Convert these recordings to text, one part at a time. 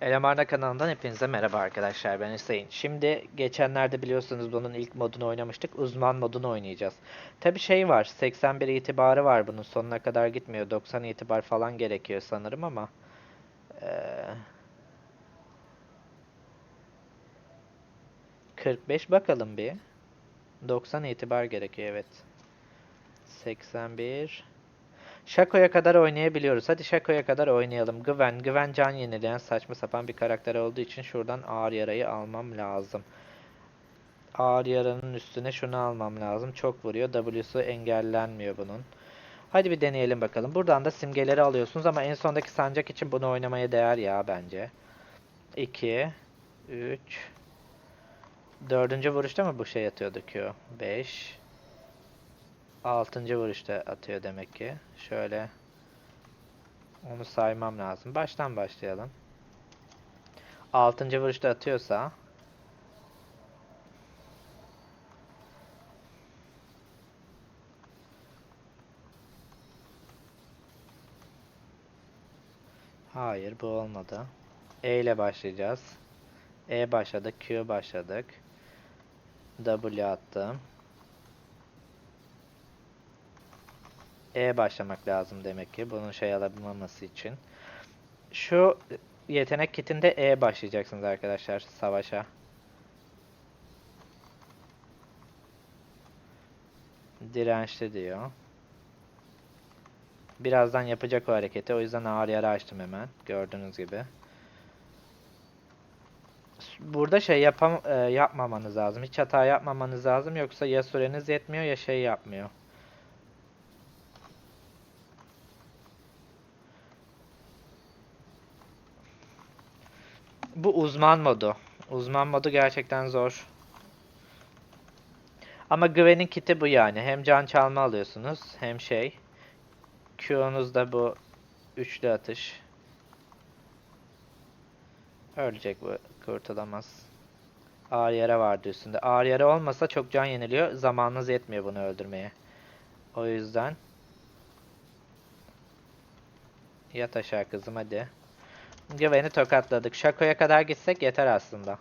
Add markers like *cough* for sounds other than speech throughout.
Elemarna kanalından hepinize merhaba arkadaşlar ben Hüseyin. Şimdi geçenlerde biliyorsunuz bunun ilk modunu oynamıştık. Uzman modunu oynayacağız. Tabi şey var 81 itibarı var bunun sonuna kadar gitmiyor. 90 itibar falan gerekiyor sanırım ama. eee, 45 bakalım bir. 90 itibar gerekiyor evet. 81 Şako'ya kadar oynayabiliyoruz. Hadi Şako'ya kadar oynayalım. Güven, Güven can yenileyen saçma sapan bir karakter olduğu için şuradan ağır yarayı almam lazım. Ağır yaranın üstüne şunu almam lazım. Çok vuruyor. W'su engellenmiyor bunun. Hadi bir deneyelim bakalım. Buradan da simgeleri alıyorsunuz ama en sondaki sancak için bunu oynamaya değer ya bence. 2 3 Dördüncü vuruşta mı bu şey atıyordu Q? 5 Altıncı vuruşta atıyor demek ki. Şöyle onu saymam lazım. Baştan başlayalım. Altıncı vuruşta atıyorsa Hayır bu olmadı. E ile başlayacağız. E başladık. Q başladık. W attım. E başlamak lazım demek ki bunun şey alabilmesi için. Şu yetenek kitinde E başlayacaksınız arkadaşlar savaşa. Dirençli diyor. Birazdan yapacak o hareketi. O yüzden ağır yara açtım hemen. Gördüğünüz gibi. Burada şey yapam e, yapmamanız lazım. Hiç hata yapmamanız lazım. Yoksa ya süreniz yetmiyor ya şey yapmıyor. Bu uzman modu. Uzman modu gerçekten zor. Ama Gwen'in kiti bu yani. Hem can çalma alıyorsunuz hem şey. Q'nuz da bu üçlü atış. Ölecek bu kurtulamaz. Ağır yara vardı üstünde. Ağır yara olmasa çok can yeniliyor. Zamanınız yetmiyor bunu öldürmeye. O yüzden Yat aşağı kızım hadi. Güveni tokatladık. Şakoya kadar gitsek yeter aslında.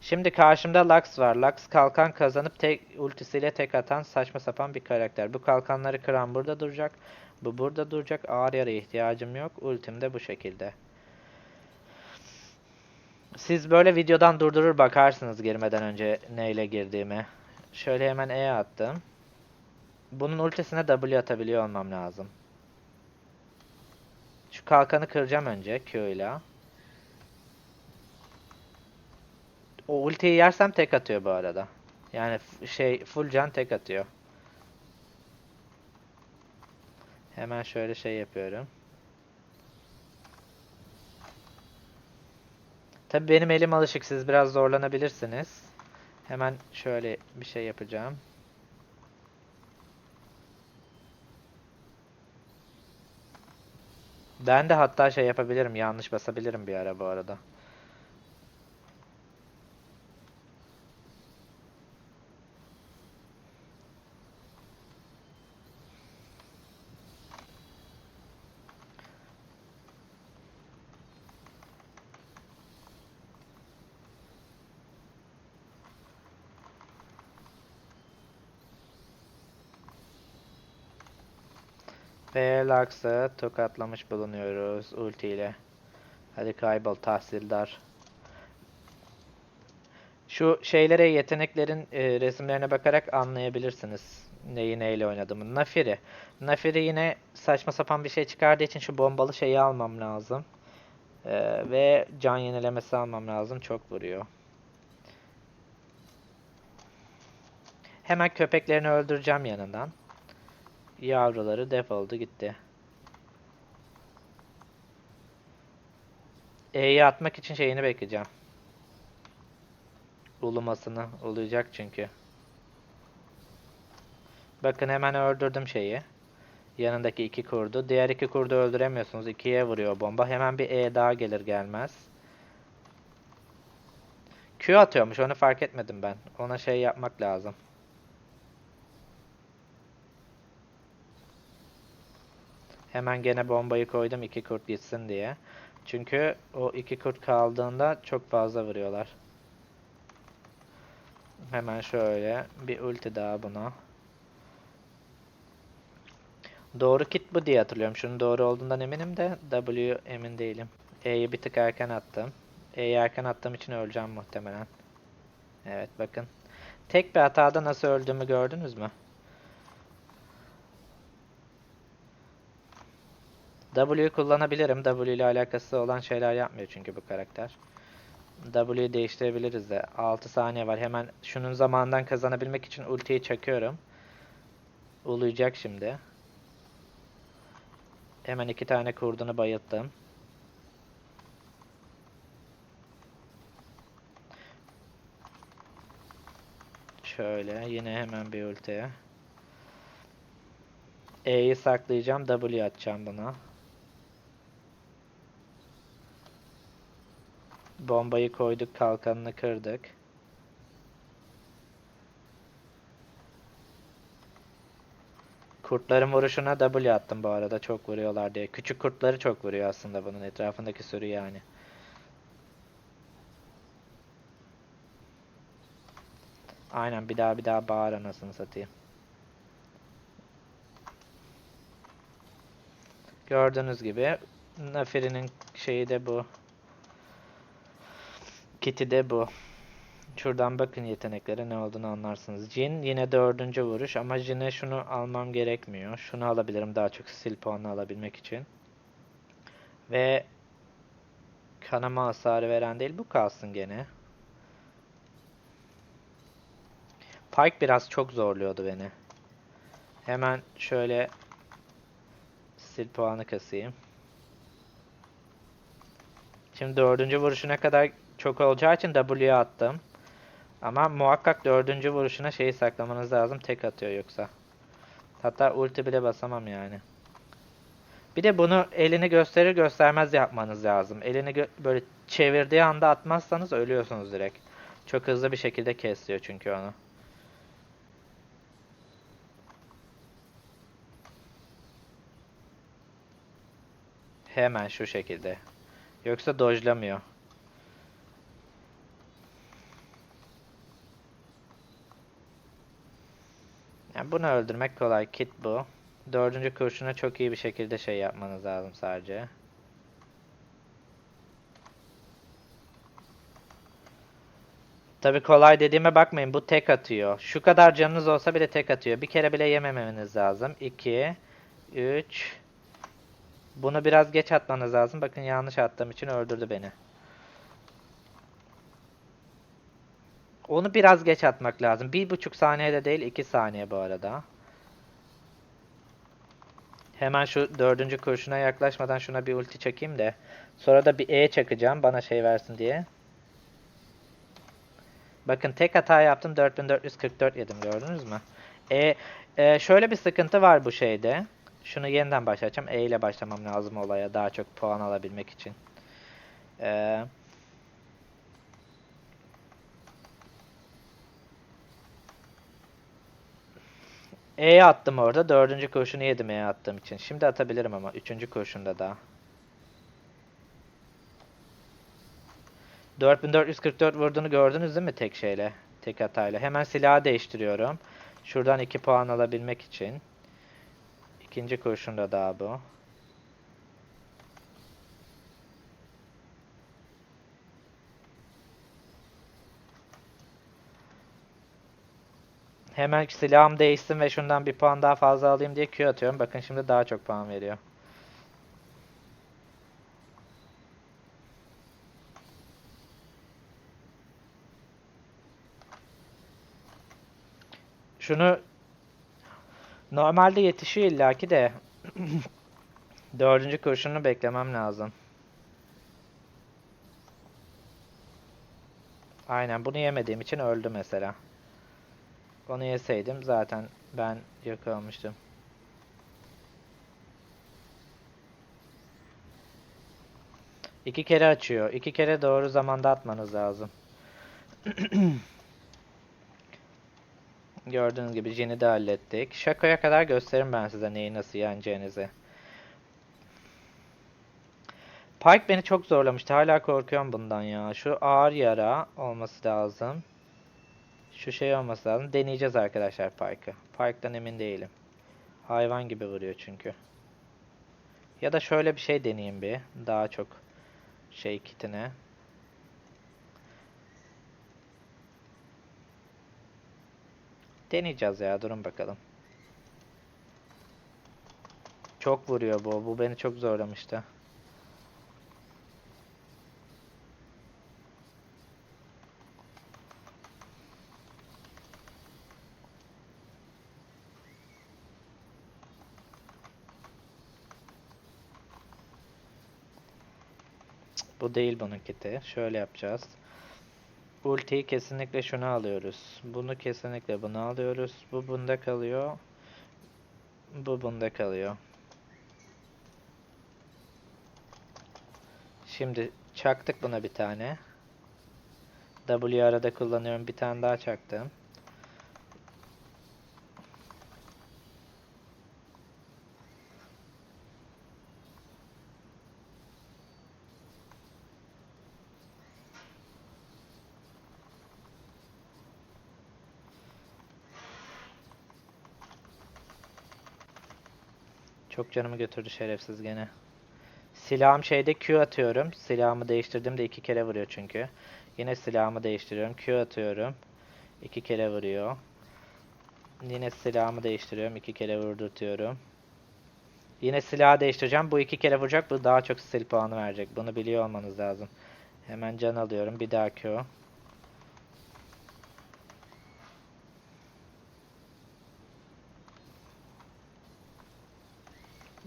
Şimdi karşımda Lux var. Lux kalkan kazanıp tek ultisiyle tek atan saçma sapan bir karakter. Bu kalkanları kıran burada duracak. Bu burada duracak. Ağır yara ihtiyacım yok. Ultim de bu şekilde. Siz böyle videodan durdurur bakarsınız girmeden önce neyle girdiğimi. Şöyle hemen E attım. Bunun ultisine W atabiliyor olmam lazım. Şu kalkanı kıracağım önce ile. O ultiyi yersem tek atıyor bu arada. Yani şey full can tek atıyor. Hemen şöyle şey yapıyorum. Tabi benim elim alışık siz biraz zorlanabilirsiniz. Hemen şöyle bir şey yapacağım. Ben de hatta şey yapabilirim, yanlış basabilirim bir ara bu arada. Ve Lux'ı tokatlamış bulunuyoruz ulti ile. Hadi kaybol tahsildar. Şu şeylere yeteneklerin e, resimlerine bakarak anlayabilirsiniz neyi neyle oynadığımı. Nafiri. Nafiri yine saçma sapan bir şey çıkardığı için şu bombalı şeyi almam lazım. E, ve can yenilemesi almam lazım. Çok vuruyor. Hemen köpeklerini öldüreceğim yanından. Yavruları defoldu gitti. E'yi atmak için şeyini bekleyeceğim. Ulumasını uluyacak çünkü. Bakın hemen öldürdüm şeyi. Yanındaki iki kurdu. Diğer iki kurdu öldüremiyorsunuz. İkiye vuruyor bomba. Hemen bir E daha gelir gelmez. Q atıyormuş. Onu fark etmedim ben. Ona şey yapmak lazım. Hemen gene bombayı koydum iki kurt gitsin diye. Çünkü o iki kurt kaldığında çok fazla vuruyorlar. Hemen şöyle bir ulti daha buna. Doğru kit bu diye hatırlıyorum. Şunun doğru olduğundan eminim de W emin değilim. E'yi bir tık erken attım. E'yi erken attığım için öleceğim muhtemelen. Evet bakın. Tek bir hatada nasıl öldüğümü gördünüz mü? W'yu kullanabilirim. W ile alakası olan şeyler yapmıyor çünkü bu karakter. W'yu değiştirebiliriz de. 6 saniye var. Hemen şunun zamandan kazanabilmek için ultiyi çakıyorum. Uluyacak şimdi. Hemen iki tane kurdunu bayılttım. Şöyle yine hemen bir ultiye. E'yi saklayacağım. W atacağım buna. Bombayı koyduk. Kalkanını kırdık. Kurtların vuruşuna W attım bu arada. Çok vuruyorlar diye. Küçük kurtları çok vuruyor aslında bunun etrafındaki sürü yani. Aynen bir daha bir daha bağır anasını satayım. Gördüğünüz gibi Nafiri'nin şeyi de bu. Kiti de bu. Şuradan bakın yeteneklere ne olduğunu anlarsınız. Jin yine dördüncü vuruş ama Jin'e şunu almam gerekmiyor. Şunu alabilirim daha çok skill puanı alabilmek için. Ve kanama hasarı veren değil bu kalsın gene. Pike biraz çok zorluyordu beni. Hemen şöyle skill puanı kasayım. Şimdi dördüncü vuruşuna kadar çok olacağı için W'ye attım. Ama muhakkak dördüncü vuruşuna şeyi saklamanız lazım. Tek atıyor yoksa. Hatta ulti bile basamam yani. Bir de bunu elini gösterir göstermez yapmanız lazım. Elini böyle çevirdiği anda atmazsanız ölüyorsunuz direkt. Çok hızlı bir şekilde kesiyor çünkü onu. Hemen şu şekilde. Yoksa dojlamıyor. Yani bunu öldürmek kolay. Kit bu. Dördüncü kurşuna çok iyi bir şekilde şey yapmanız lazım sadece. Tabi kolay dediğime bakmayın. Bu tek atıyor. Şu kadar canınız olsa bile tek atıyor. Bir kere bile yememeniz lazım. 2 3 Bunu biraz geç atmanız lazım. Bakın yanlış attığım için öldürdü beni. Onu biraz geç atmak lazım. Bir buçuk saniyede değil iki saniye bu arada. Hemen şu dördüncü kurşuna yaklaşmadan şuna bir ulti çekeyim de. Sonra da bir E çakacağım bana şey versin diye. Bakın tek hata yaptım 4444 yedim gördünüz mü? E, e, şöyle bir sıkıntı var bu şeyde. Şunu yeniden başlatacağım. E ile başlamam lazım olaya daha çok puan alabilmek için. Eee... E'ye attım orada. Dördüncü kurşunu yedim E'ye attığım için. Şimdi atabilirim ama. Üçüncü kurşunda daha. 4444 vurduğunu gördünüz değil mi tek şeyle? Tek hatayla. Hemen silahı değiştiriyorum. Şuradan 2 puan alabilmek için. İkinci kurşunda daha bu. Hemen silahım değişsin ve şundan bir puan daha fazla alayım diye Q atıyorum. Bakın şimdi daha çok puan veriyor. Şunu normalde yetişiyor illaki de *clears throat* dördüncü kurşunu beklemem lazım. Aynen bunu yemediğim için öldü mesela. Onu yeseydim zaten ben yok olmuştum. İki kere açıyor. İki kere doğru zamanda atmanız lazım. *clears throat* Gördüğünüz gibi Jin'i de hallettik. Şakoya kadar gösteririm ben size neyi nasıl yeneceğinizi. Pike beni çok zorlamıştı. Hala korkuyorum bundan ya. Şu ağır yara olması lazım. Şu şey olması lazım. Deneyeceğiz arkadaşlar Pike'ı. Pike'dan emin değilim. Hayvan gibi vuruyor çünkü. Ya da şöyle bir şey deneyeyim bir. Daha çok şey kitine. Deneyeceğiz ya. Durun bakalım. Çok vuruyor bu. Bu beni çok zorlamıştı. Bu değil bunun kiti. Şöyle yapacağız. Ultiyi kesinlikle şunu alıyoruz. Bunu kesinlikle bunu alıyoruz. Bu bunda kalıyor. Bu bunda kalıyor. Şimdi çaktık buna bir tane. W arada kullanıyorum. Bir tane daha çaktım. Çok canımı götürdü şerefsiz gene. Silahım şeyde Q atıyorum. Silahımı değiştirdiğimde iki kere vuruyor çünkü. Yine silahımı değiştiriyorum. Q atıyorum. iki kere vuruyor. Yine silahımı değiştiriyorum. iki kere vurdurtuyorum. Yine silahı değiştireceğim. Bu iki kere vuracak. Bu daha çok skill puanı verecek. Bunu biliyor olmanız lazım. Hemen can alıyorum. Bir daha Q.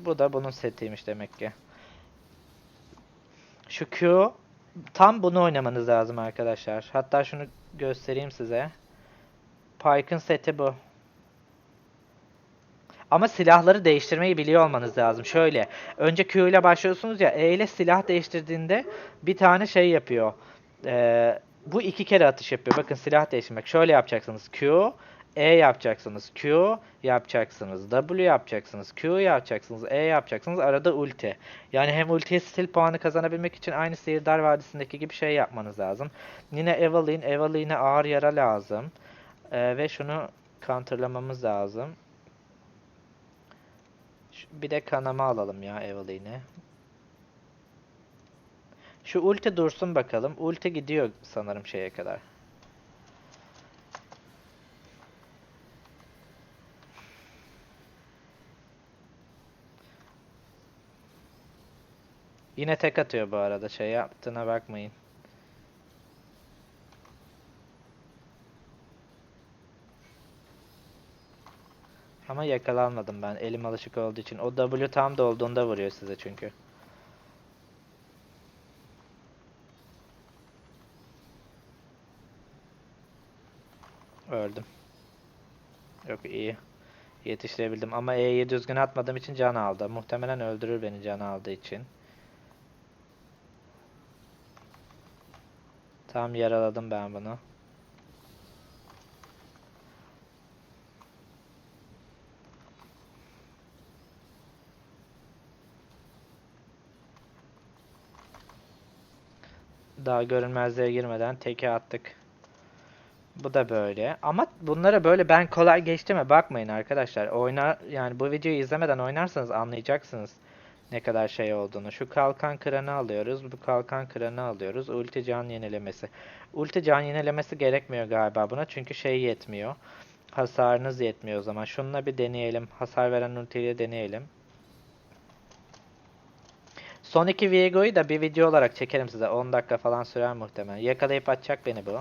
Bu da bunun setiymiş demek ki. Şu Q tam bunu oynamanız lazım arkadaşlar. Hatta şunu göstereyim size. Pike'ın seti bu. Ama silahları değiştirmeyi biliyor olmanız lazım. Şöyle, önce Q ile başlıyorsunuz ya, E ile silah değiştirdiğinde bir tane şey yapıyor. Ee, bu iki kere atış yapıyor. Bakın silah değiştirmek. Şöyle yapacaksınız. Q, E yapacaksınız. Q yapacaksınız. W yapacaksınız. Q yapacaksınız. E yapacaksınız. Arada ulti. Yani hem ultiye stil puanı kazanabilmek için aynı Sihirdar Vadisi'ndeki gibi şey yapmanız lazım. Yine Evelyn. Evelyn'e ağır yara lazım. Ee, ve şunu counterlamamız lazım. Bir de kanama alalım ya Evelyn'e. Şu ulti dursun bakalım. Ulti gidiyor sanırım şeye kadar. Yine tek atıyor bu arada. Şey yaptığına bakmayın. Ama yakalanmadım ben. Elim alışık olduğu için. O W tam da olduğunda vuruyor size çünkü. Öldüm. Yok iyi. Yetiştirebildim ama E'yi düzgün atmadığım için can aldı. Muhtemelen öldürür beni can aldığı için. Tam yaraladım ben bunu. Daha görünmezliğe girmeden teke attık. Bu da böyle. Ama bunlara böyle ben kolay geçtiğime bakmayın arkadaşlar. Oynar yani bu videoyu izlemeden oynarsanız anlayacaksınız ne kadar şey olduğunu. Şu kalkan kıranı alıyoruz. Bu kalkan kıranı alıyoruz. Ulti can yenilemesi. Ulti can yenilemesi gerekmiyor galiba buna çünkü şey yetmiyor. Hasarınız yetmiyor o zaman. Şununla bir deneyelim. Hasar veren ultiyle deneyelim. Son iki Viego'yu da bir video olarak çekerim size. 10 dakika falan sürer muhtemelen. Yakalayıp atacak beni bu.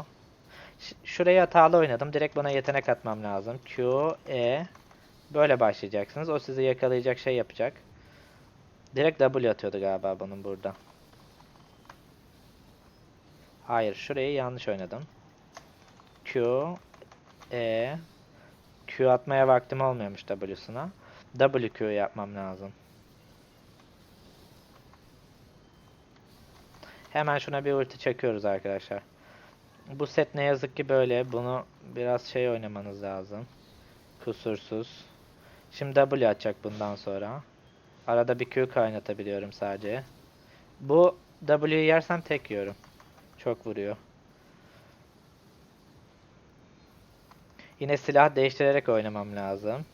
Ş- Şuraya hatalı oynadım. Direkt buna yetenek atmam lazım. Q, E. Böyle başlayacaksınız. O sizi yakalayacak şey yapacak. Direkt W atıyordu galiba bunun burada. Hayır. Şurayı yanlış oynadım. Q, E. Q atmaya vaktim olmuyormuş W'suna. WQ yapmam lazım. Hemen şuna bir ulti çekiyoruz arkadaşlar. Bu set ne yazık ki böyle. Bunu biraz şey oynamanız lazım. Kusursuz. Şimdi W atacak bundan sonra. Arada bir Q kaynatabiliyorum sadece. Bu W'yu yersem tek yiyorum. Çok vuruyor. Yine silah değiştirerek oynamam lazım.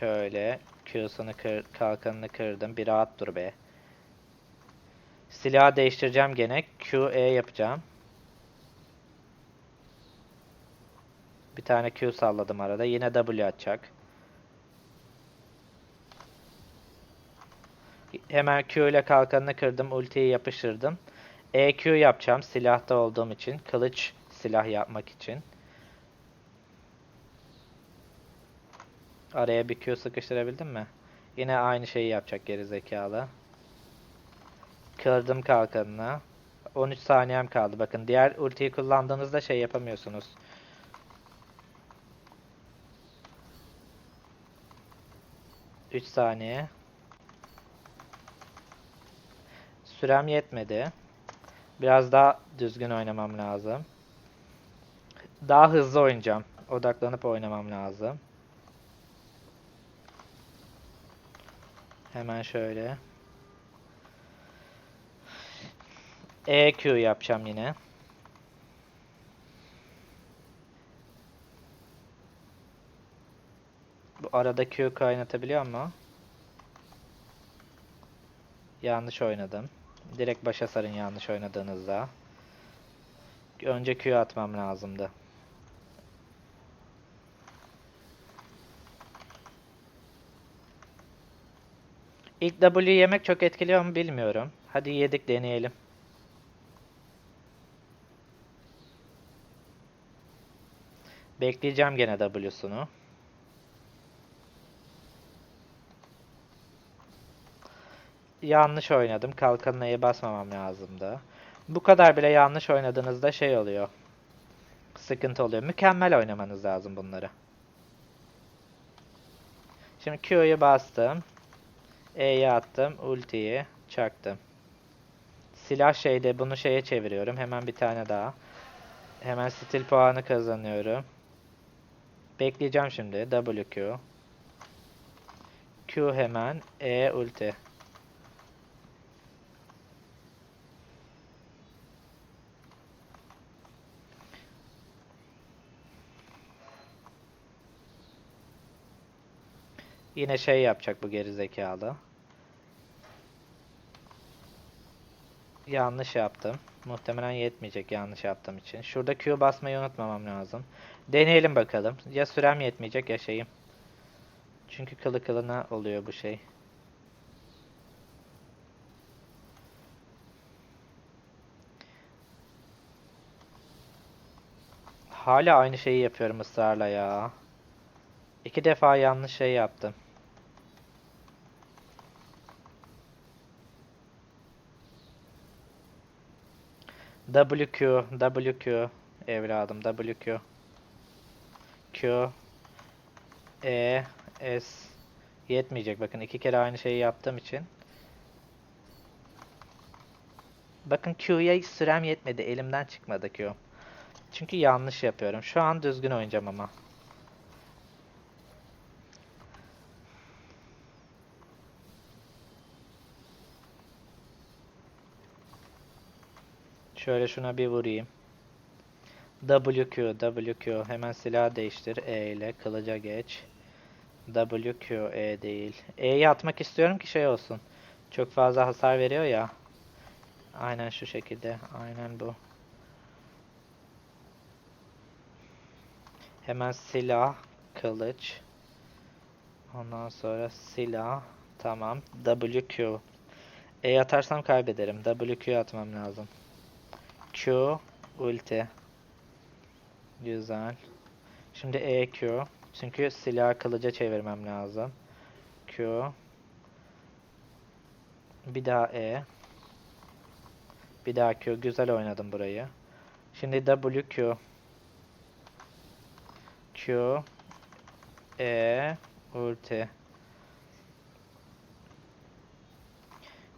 Şöyle Q'sunu kır, kalkanını kırdım. Bir rahat dur be. Silahı değiştireceğim gene. Q, E yapacağım. Bir tane Q salladım arada. Yine W atacak. Hemen Q ile kalkanını kırdım. Ultiyi yapıştırdım. EQ yapacağım silahta olduğum için. Kılıç silah yapmak için. Araya bir Q sıkıştırabildim mi? Yine aynı şeyi yapacak geri zekalı. Kırdım kalkanını. 13 saniyem kaldı. Bakın diğer ultiyi kullandığınızda şey yapamıyorsunuz. Üç saniye. Sürem yetmedi. Biraz daha düzgün oynamam lazım. Daha hızlı oynayacağım. Odaklanıp oynamam lazım. Hemen şöyle. EQ yapacağım yine. Arada Q kaynatabiliyor ama yanlış oynadım. Direkt başa sarın yanlış oynadığınızda. Önce Q atmam lazımdı. İlk W yemek çok etkiliyor mu bilmiyorum. Hadi yedik deneyelim. Bekleyeceğim gene W'sunu. Yanlış oynadım. Kalkanına E basmamam lazımdı. Bu kadar bile yanlış oynadığınızda şey oluyor. Sıkıntı oluyor. Mükemmel oynamanız lazım bunları. Şimdi Q'yu bastım. E'ye attım. Ultiyi çaktım. Silah şeyde bunu şeye çeviriyorum. Hemen bir tane daha. Hemen stil puanı kazanıyorum. Bekleyeceğim şimdi. WQ. Q hemen. E ulti. Yine şey yapacak bu gerizekalı. Yanlış yaptım. Muhtemelen yetmeyecek yanlış yaptığım için. Şurada Q basmayı unutmamam lazım. Deneyelim bakalım. Ya sürem yetmeyecek ya şeyim. Çünkü kılı kılına oluyor bu şey. Hala aynı şeyi yapıyorum ısrarla ya. İki defa yanlış şey yaptım. WQ, WQ evladım WQ. Q E S yetmeyecek bakın iki kere aynı şeyi yaptığım için. Bakın Q'ya sürem yetmedi. Elimden çıkmadı Q. Çünkü yanlış yapıyorum. Şu an düzgün oynayacağım ama. Şöyle şuna bir vurayım. WQ, WQ. Hemen silah değiştir. E ile kılıca geç. WQ, E değil. E'yi atmak istiyorum ki şey olsun. Çok fazla hasar veriyor ya. Aynen şu şekilde. Aynen bu. Hemen silah, kılıç. Ondan sonra silah. Tamam. WQ. E atarsam kaybederim. WQ atmam lazım. Q ulti. Güzel. Şimdi EQ. Çünkü silah kılıca çevirmem lazım. Q. Bir daha E. Bir daha Q. Güzel oynadım burayı. Şimdi WQ. Q. E. Ulti.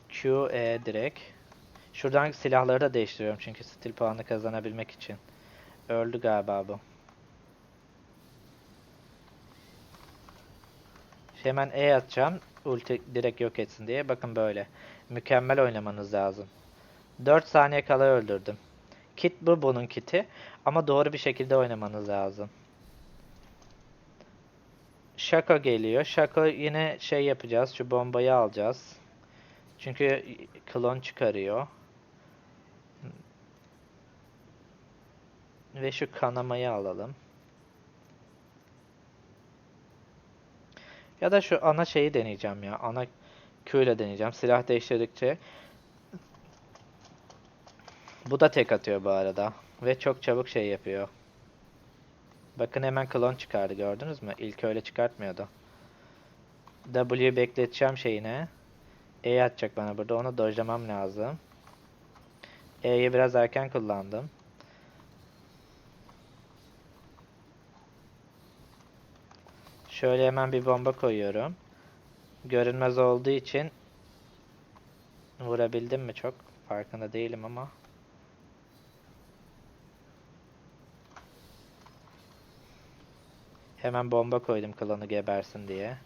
Q. E direkt. Şuradan silahları da değiştiriyorum çünkü stil puanı kazanabilmek için. Öldü galiba bu. Hemen E atacağım. Ulti direkt yok etsin diye. Bakın böyle. Mükemmel oynamanız lazım. 4 saniye kala öldürdüm. Kit bu bunun kiti. Ama doğru bir şekilde oynamanız lazım. Şako geliyor. Şako yine şey yapacağız. Şu bombayı alacağız. Çünkü klon çıkarıyor. Ve şu kanamayı alalım. Ya da şu ana şeyi deneyeceğim ya. Ana ile deneyeceğim. Silah değiştirdikçe. Bu da tek atıyor bu arada. Ve çok çabuk şey yapıyor. Bakın hemen klon çıkardı gördünüz mü? İlk öyle çıkartmıyordu. W bekleteceğim şeyine. E atacak bana burada. Onu dojlamam lazım. E'yi biraz erken kullandım. Şöyle hemen bir bomba koyuyorum. Görünmez olduğu için vurabildim mi çok farkında değilim ama. Hemen bomba koydum klanı gebersin diye.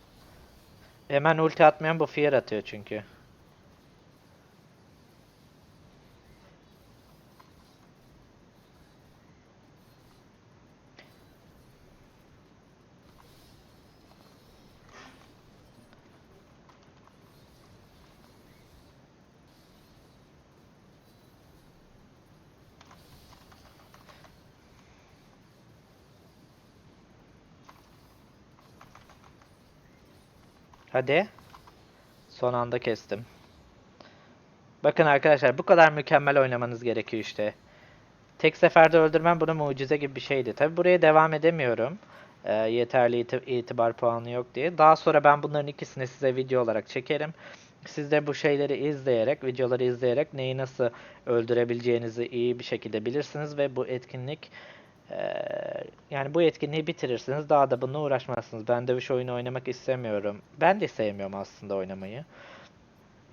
Hemen ulti atmayan bu fear atıyor çünkü. Hadi. Son anda kestim. Bakın arkadaşlar bu kadar mükemmel oynamanız gerekiyor işte. Tek seferde öldürmem bunu mucize gibi bir şeydi. Tabi buraya devam edemiyorum. Ee, yeterli iti- itibar puanı yok diye. Daha sonra ben bunların ikisini size video olarak çekerim. Siz de bu şeyleri izleyerek, videoları izleyerek neyi nasıl öldürebileceğinizi iyi bir şekilde bilirsiniz ve bu etkinlik yani bu etkinliği bitirirsiniz. Daha da bununla uğraşmazsınız. Ben dövüş oyunu oynamak istemiyorum. Ben de sevmiyorum aslında oynamayı.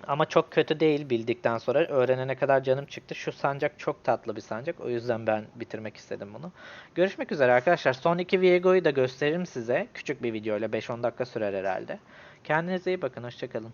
Ama çok kötü değil bildikten sonra. Öğrenene kadar canım çıktı. Şu sancak çok tatlı bir sancak. O yüzden ben bitirmek istedim bunu. Görüşmek üzere arkadaşlar. Son iki Viego'yu da gösteririm size. Küçük bir videoyla 5-10 dakika sürer herhalde. Kendinize iyi bakın. Hoşçakalın.